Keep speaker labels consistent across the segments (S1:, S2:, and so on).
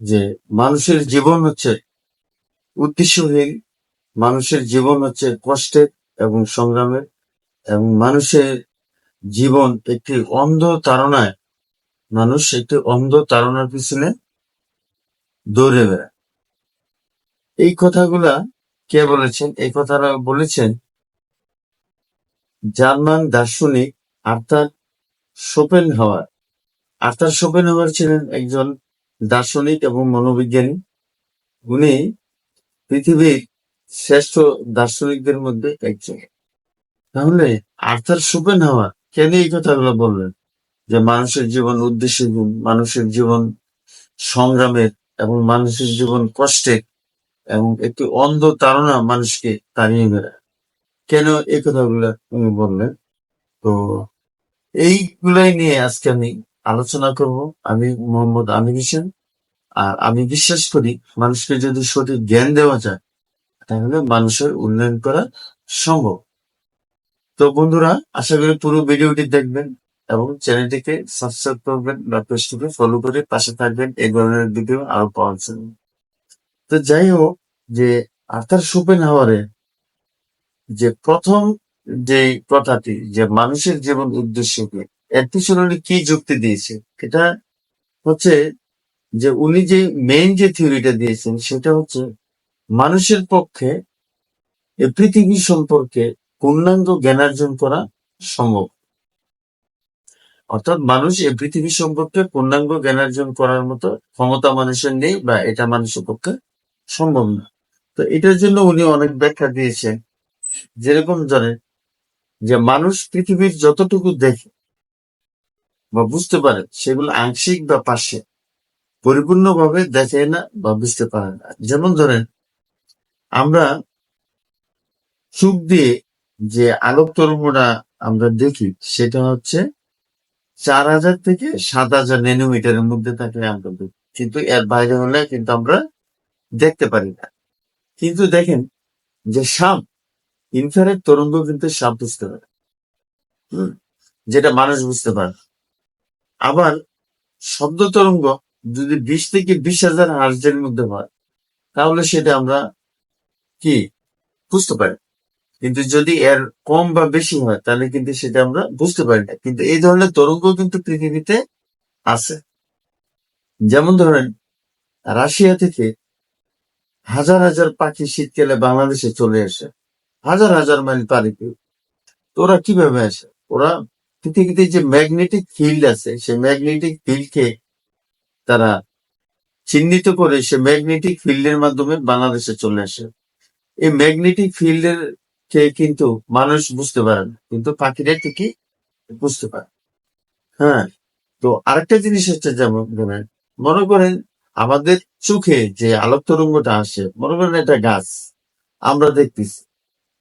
S1: যে মানুষের জীবন হচ্ছে উদ্দেশ্যহীন মানুষের জীবন হচ্ছে কষ্টের এবং সংগ্রামের এবং মানুষের জীবন একটি অন্ধ তারণায় মানুষ একটি অন্ধ তারণার পিছনে দৌড়ে বেড়ায়। এই কথাগুলা কে বলেছেন? এই কথাটা বলেছেন জার্মান দার্শনিক আর্থার শোপেন হাওয়ার আর্থার শোপেন হাওয়ার ছিলেন একজন দার্শনিক এবং মনোবিজ্ঞানী। উনি পৃথিবীর শ্রেষ্ঠ দার্শনিকদের মধ্যে একজন। তাহলে আর্থার শোপেন হাওয়ার কেন এই কথাগুলো বললেন? যে মানুষের জীবন উদ্দেশ্যহীন মানুষের জীবন সংগ্রামের এবং মানুষের জীবন কষ্টের এবং একটি অন্ধ তাড়না মানুষকে তাড়িয়ে বেড়ায় কেন এই কথাগুলো উনি বললেন? তো এইগুলাই নিয়ে আজকে আমি আলোচনা করব। আমি মোহাম্মদ আমির হোসেন। আর আমি বিশ্বাস করি, মানুষকে যদি সঠিক জ্ঞান দেওয়া যায়, তাহলে মানুষের উন্নয়ন করা সম্ভব। তো বন্ধুরা, আশা করি পুরো ভিডিওটি দেখবেন এবং চ্যানেলটিকে সাবস্ক্রাইব করবেন বা পেজটিকে ফলো করে পাশে থাকবেন। এই ধরনের ভিডিও আরও পাওয়ার জন্য। তো যাই হোক, যে আর্থার সুপেন হাওয়ারে যে প্রথম যে কথাটি, যে মানুষের জীবন উদ্দেশ্যকে এর পিছনে উনি কি যুক্তি দিয়েছে? এটা হচ্ছে যে উনি যে মেইন যে থিওরিটা দিয়েছেন, সেটা হচ্ছে মানুষের পক্ষে পৃথিবী সম্পর্কে পূর্ণাঙ্গ জ্ঞানার্জন করা সম্ভব। অর্থাৎ মানুষ এই পৃথিবী সম্পর্কে পূর্ণাঙ্গ জ্ঞানার্জন করার মতো ক্ষমতা মানুষের নেই বা এটা মানুষের পক্ষে সম্ভব না। তো এটার জন্য উনি অনেক ব্যাখ্যা দিয়েছেন। যেরকম জানেন যে মানুষ পৃথিবীর যতটুকু দেখে বা বুঝতে পারে, সেগুলো আংশিক বা পাশে পরিপূর্ণভাবে দেখে না বা বুঝতে পারে না। যেমন ধরেন, আমরা চোখ দিয়ে যে আলোক তরঙ্গটা আমরা দেখি, সেটা হচ্ছে চার হাজার থেকে সাত হাজার ন্যানোমিটারের মধ্যে থাকে আমরা দেখি। কিন্তু এর বাইরে হলে কিন্তু আমরা দেখতে পারি না। কিন্তু দেখেন যে সাপ ইনফ্রারেড তরঙ্গ কিন্তু সাপ বুঝতে পারে। যেটা মানুষ বুঝতে পারে। আবার শব্দ তরঙ্গ যদি বিশ থেকে বিশ হাজার হার্জের মধ্যে হয়, তাহলে সেটা আমরা কি বুঝতে পারি। কিন্তু যদি এর কম বা বেশি হয়, তাহলে কিন্তু সেটা আমরা বুঝতে পারি না। কিন্তু এই ধরনের তরঙ্গ কিন্তু পৃথিবীতে আছে। যেমন ধরেন, রাশিয়া থেকে হাজার হাজার পাখি শীতকালে বাংলাদেশে চলে আসে। হাজার হাজার মাইল পাড়ি তো ওরা কীভাবে আসে? ওরা পৃথিবীতে যে ম্যাগনেটিক ফিল্ড আছে, সেই ম্যাগনেটিক ফিল্ডকে তারা চিহ্নিত করে সে ম্যাগনেটিক ফিল্ডের মাধ্যমে বাংলাদেশে চলে আসে। এই ম্যাগনেটিক ফিল্ডের কে কিন্তু মানুষ বুঝতে পারে না, কিন্তু পাখিরা ঠিকই বুঝতে পারে। হ্যাঁ তো আরেকটা জিনিস হচ্ছে যেমন মনে করেন আমাদের চোখে যে আলোক তরঙ্গটা আসে, মনে করেন এটা গাছ, আমরা দেখতেছি।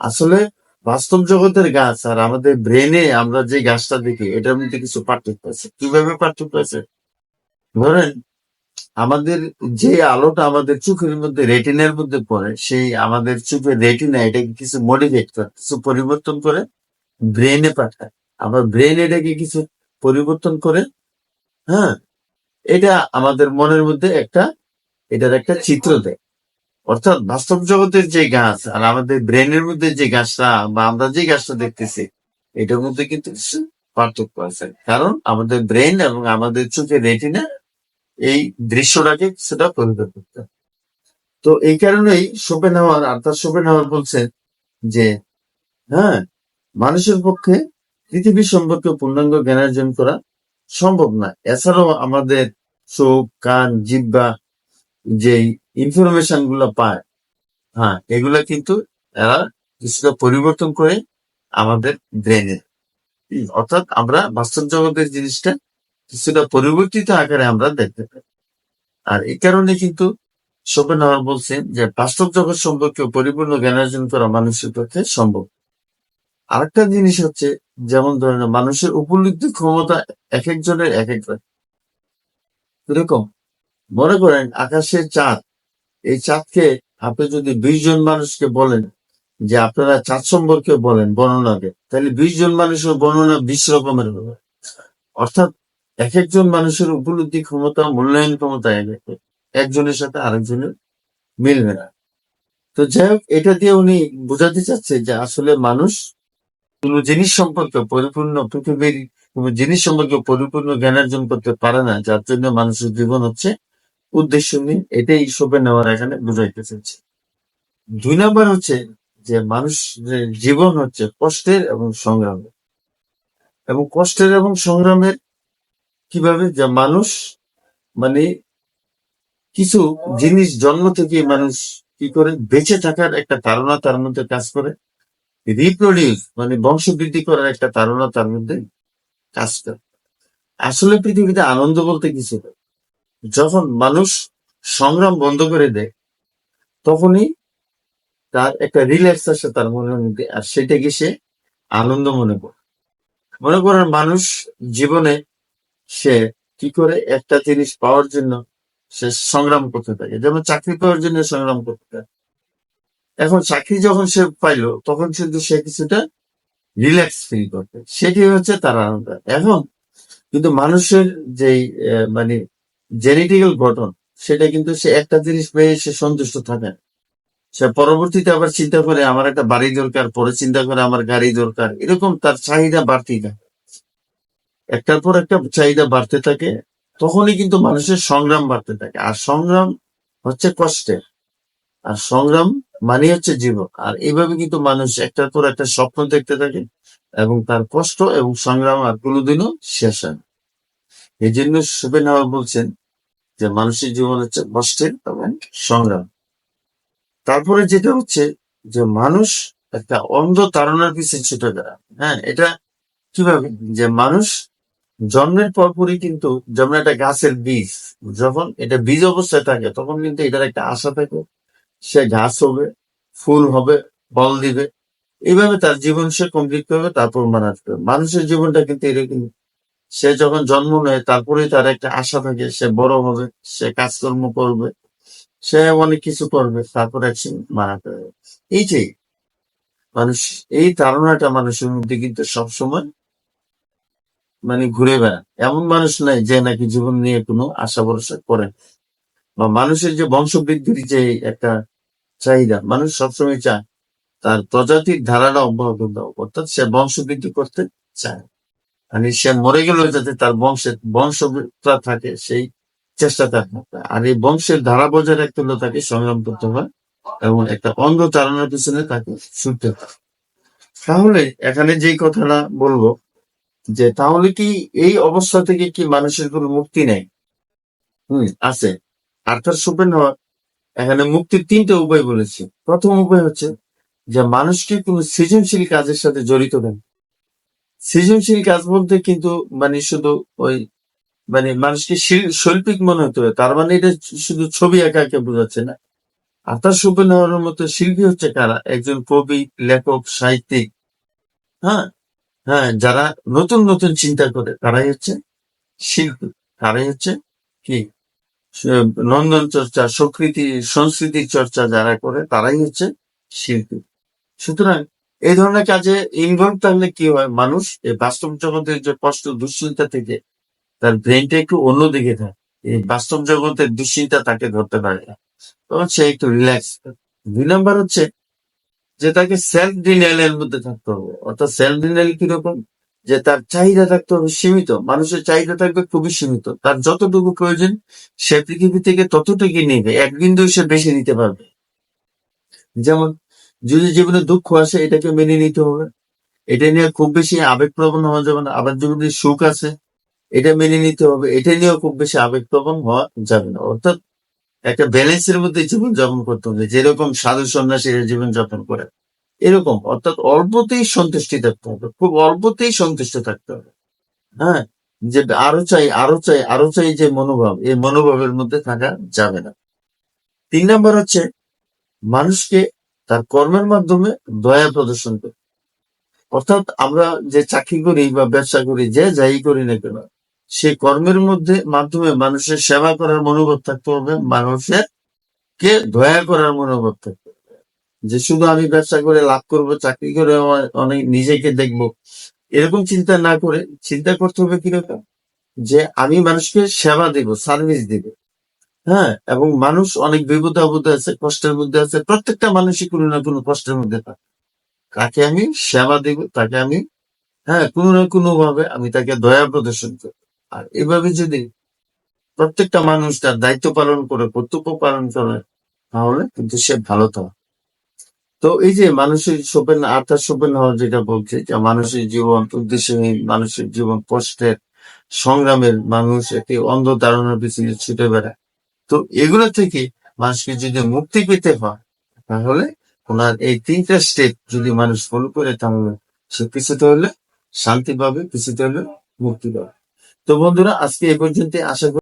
S1: আসলে বাস্তব জগতের গাছ আর আমাদের ব্রেনে আমরা যে গাছটা দেখি, এটার মধ্যে কিছু পার্থক্য আছে। কীভাবে পার্থক্য আছে? ধরেন, আমাদের যে আলোটা আমাদের চোখের মধ্যে রেটিনার মধ্যে পড়ে, সেই আমাদের চোখের রেটিনা এটাকে কিছু মডিফাইড করে, কিছু পরিবর্তন করে ব্রেনে পাঠায়। আবার ব্রেন এটাকে কিছু পরিবর্তন করে হ্যাঁ এটা আমাদের মনের মধ্যে একটা, এটার একটা চিত্র দেয়। অর্থাৎ বাস্তব জগতের যে গাছ আর আমাদের ব্রেনের মধ্যে যে গাছটা বা আমরা যে গাছটা দেখতেছি, এটার মধ্যে কিন্তু পার্থক্য আছে কারণ আমাদের ব্রেন এবং আমাদের চোখের রেটিনা এই দৃশ্যটাকে সেটা পরিবর্তন করতে। তো এই কারণেই শোপেন হাওয়ার আর্থার শোপেন হাওয়ার বলছেন যে হ্যাঁ মানুষের পক্ষে পৃথিবী সম্পর্কে পূর্ণাঙ্গ জ্ঞানার্জন করা সম্ভব না এছাড়াও আমাদের চোখ, কান জিব্বা যে ইনফরমেশনগুলো পায় হ্যাঁ এগুলা কিন্তু এরা কিছুটা পরিবর্তন করে আমাদের ব্রেনের অর্থাৎ আমরা বাস্তব জগতের জিনিসটা কিছুটা পরিবর্তিত আকারে আমরা দেখতে পাই। আর এই কারণে কিন্তু শোপেনহাওয়ার বলছেন যে বাস্তব জগৎ সম্পর্কে পরিপূর্ণ জ্ঞান অর্জন করা মানুষের পক্ষে সম্ভব। আরেকটা জিনিস হচ্ছে, যেমন ধরেন মানুষের উপলব্ধি ক্ষমতা এক একজনের এক এক রকম। এরকম মনে করেন আকাশের চাঁদ, এই চাঁদকে আপনি যদি বিশ জন মানুষকে বলেন যে আপনারা চাঁদ সম্পর্কে বলেন বর্ণনা দেন তাহলে বিশ জন মানুষের বর্ণনা বিশ রকমের হবে অর্থাৎ এক একজন মানুষের উপলব্ধি ক্ষমতা, মূল্যায়ন ক্ষমতা এক এক। একজনের সাথে আরেকজনের মিলবে না তো যাই হোক, এটা দিয়ে উনি বোঝাতে চাচ্ছে যে আসলে মানুষ কোনো জিনিস সম্পর্কে পরিপূর্ণ পৃথিবীর জিনিস সম্পর্কে পরিপূর্ণ জ্ঞান অর্জন করতে পারে না, যার জন্য মানুষের জীবন হচ্ছে উদ্দেশ্যহীন এটাই শোভে নেওয়ার এখানে বুঝাইতে চাচ্ছে দুই নাম্বার হচ্ছে যে মানুষ জীবন হচ্ছে কষ্টের এবং সংগ্রামের। এবং কষ্টের এবং সংগ্রামের কীভাবে যে মানুষ মানে কিছু জিনিস জন্ম থেকে মানুষ কি করে, বেঁচে থাকার একটা ধারণা তার মধ্যে কাজ করে রিপ্রোডিউস মানে বংশবৃদ্ধি করার একটা ধারণা তার মধ্যে কাজ করে। আসলে পৃথিবীতে আনন্দ বলতে কিছু নেই। যখন মানুষ সংগ্রাম বন্ধ করে দেয়, তখনই তার একটা রিল্যাক্স আসে তার মনের মধ্যে, আর সেটাকে সে আনন্দ মনে করে। মনে করেন মানুষ জীবনে সে কি করে? একটা জিনিস পাওয়ার জন্য সে সংগ্রাম করতে থাকে। যেমন চাকরি পাওয়ার জন্য সংগ্রাম করতে থাকে। এখন চাকরি যখন সে পাইলো, তখন কিন্তু সে কিছুটা রিল্যাক্স ফিল করবে। সেটি হচ্ছে তার আনন্দ। এখন কিন্তু মানুষের যেই মানে জেনেটিক্যাল গঠন, সেটা কিন্তু সে একটা জিনিস পেয়ে সে সন্তুষ্ট থাকে। সে পরবর্তীতে আবার চিন্তা করে, আমার একটা বাড়ি দরকার, পরে চিন্তা করে আমার গাড়ি দরকার। এরকম তার চাহিদা বাড়তেই থাকে। একটার পর একটা চাহিদা বাড়তে থাকে, তখনই কিন্তু মানুষের সংগ্রাম বাড়তে থাকে। আর সংগ্রাম হচ্ছে কষ্টের। আর সংগ্রাম মানে হচ্ছে জীবন। আর এইভাবে কিন্তু মানুষ একটার পর একটা স্বপ্ন দেখতে থাকে এবং তার কষ্ট এবং সংগ্রাম আর কোনোদিনও শেষ হয়। এই জন্য সুবেন বলছেন যে মানুষের জীবন হচ্ছে কষ্টের এবং সংগ্রাম। তারপরে যেটা হচ্ছে যে মানুষ একটা অন্ধ তাড়নার পিছনে ছুটে বেড়ায় হ্যাঁ এটা কীভাবে? যে মানুষ জন্মের পরপরই কিন্তু যেমন একটা গাছের বীজ, যখন এটা বীজ অবস্থায় থাকে, তখন কিন্তু এটার একটা আশা থাকে, সে ঘাস হবে, ফুল হবে, ফল দিবে। এইভাবে তার জীবন সে কমপ্লিট করবে, তারপর মারা মানুষের জীবনটা কিন্তু এরকম সে যখন জন্ম নেয়, তারপরেই তার একটা আশা থাকে, সে বড় হবে, সে কাজকর্ম করবে, সে অনেক কিছু করবে, তারপর একদিন মারা যাবে এই যে মানুষ, এই ধারণাটা মানুষের মধ্যে কিন্তু সবসময় মানে ঘুরে বেড়ায়। এমন মানুষ নাই যে নাকি জীবন নিয়ে কোনো আশা ভরসা করে বা মানুষের যে বংশবৃদ্ধির যে একটা চাহিদা, মানুষ সবসময় চায় তার প্রজাতির ধারাটা অব্যাহত অর্থাৎ সে বংশবৃদ্ধি করতে চায়। মানে সে মরে গেলেও যাতে তার বংশের বংশটা থাকে সেই চেষ্টা তার। আর এই বংশের ধারা বজায় রাখতে হলে তাকে সংগ্রাম করতে হয় এবং একটা অন্ধ চালানোর পিছনে তাকে ছুটতে হয়। তাহলে এখানে যেই কথাটা বলব যে তাহলে কি এই অবস্থা থেকে কি মানুষের কোনো মুক্তি নেই? হম আছে। আর্থার সুপেন এখানে মুক্তির তিনটে উপায় বলেছে। প্রথম উপায় হচ্ছে যে মানুষকে কোনো সৃজনশীল কাজের সাথে জড়িত দেন সৃজনশীল কাজ বলতে কিন্তু মানে শুধু ওই মানে মানুষকে শিল- শৈল্পিক মনে হতে হবে তার মানে এটা শুধু ছবি একাকে বোঝাচ্ছে না। আর্থার সুপেন মতো শিল্পী হচ্ছে কারা? একজন কবি, লেখক, সাহিত্যিক। হ্যাঁ? হ্যাঁ যারা নতুন নতুন চিন্তা করে, তারাই হচ্ছে শিল্পী। তারাই হচ্ছে কি? নন্দন চর্চা সংস্কৃতি সংস্কৃতির চর্চা যারা করে, তারাই হচ্ছে শিল্পী। সুতরাং এই ধরনের কাজে ইনভলভ থাকলে কি হয়? মানুষ, এই বাস্তব জগতের যে কষ্ট, দুশ্চিন্তা থেকে তার ব্রেনটা একটু অন্যদিকে থাকে এই বাস্তব জগতের দুশ্চিন্তা তাকে ধরতে পারে না। তখন সে একটু রিল্যাক্স দুই নাম্বার হচ্ছে যে তাকে সেলফ ডিনাইলের মধ্যে থাকতে হবে। অর্থাৎ সেলফ ডিনাইল কীরকম? যে তার চাহিদা থাকতে হবে সীমিত। মানুষের চাহিদা থাকবে খুবই সীমিত। তার যতটুকু প্রয়োজন, সে পৃথিবী থেকে ততটুকুই নেবে। এক বিন্দু সে বেশি নিতে পারবে যেমন যদি জীবনে দুঃখ আসে, এটাকে মেনে নিতে হবে। এটা নিয়ে খুব বেশি আবেগপ্রবণ হওয়া যাবে না। আবার জীবনে সুখ আছে এটা মেনে নিতে হবে। এটা নিয়েও খুব বেশি আবেগপ্রবণ হওয়া যাবে না। অর্থাৎ একটা ব্যালেন্সের মধ্যে জীবন যাপন করতে হবে। যেরকম সাধু সন্ন্যাসীরা জীবন যাপন করে, এরকম। অর্থাৎ অল্পতেই সন্তুষ্টি থাকতে হবে। খুব অল্পতেই সন্তুষ্ট থাকতে হবে। হ্যাঁ? যে আরও চাই আরও চাই আরও চাই যে মনোভাব, এই মনোভাবের মধ্যে থাকা যাবে না। তিন নম্বর হচ্ছে, মানুষকে তার কর্মের মাধ্যমে দয়া প্রদর্শন করে। অর্থাৎ আমরা যে চাকরি করি বা ব্যবসা করি, যে যাই করি না কেন, সে কর্মের মধ্যে, মাধ্যমে মানুষের সেবা করার মনোভাব থাকতে হবে মানুষের কে দয়া করার মনোভাব থাকতে হবে। যে শুধু আমি ব্যবসা করে লাভ করব, চাকরি করে অনেক নিজেকে দেখব, এরকম চিন্তা না করে, চিন্তা করতে হবে কীরকম? যে আমি মানুষকে সেবা দেব সার্ভিস দেব। হ্যাঁ এবং মানুষ অনেক বিপদে আপদে আছে, কষ্টের মধ্যে আছে, প্রত্যেকটা মানুষই কোনো না কোনো কষ্টের মধ্যে থাকে। তাকে আমি সেবা দেব, তাকে আমি হ্যাঁ কোনো না কোনো ভাবে আমি তাকে দয়া প্রদর্শন করব। আর এভাবে যদি প্রত্যেকটা মানুষ তার দায়িত্ব পালন করে, কর্তব্য পালন করে, তাহলে কিন্তু সে ভালো থাকে। তো এই যে মানুষের সোপেন আর্থার সোপেন হওয়ার যেটা বলছে, যে মানুষের জীবন উদ্দেশ্যহীন মানুষের জীবন কষ্টের সংগ্রামের মানুষ একটি অন্ধ ধারণার পিছনে ছুটে বেড়ায়। তো এগুলো থেকে মানুষকে যদি মুক্তি পেতে হয়, তাহলে ওনার এই তিনটা স্টেপ যদি মানুষ ফলো করে, তাহলে সে কিছুতে হলে শান্তি পাবে কিছুতে হলে মুক্তি পাবে। তো বন্ধুরা, আজকে এ পর্যন্ত আশা করি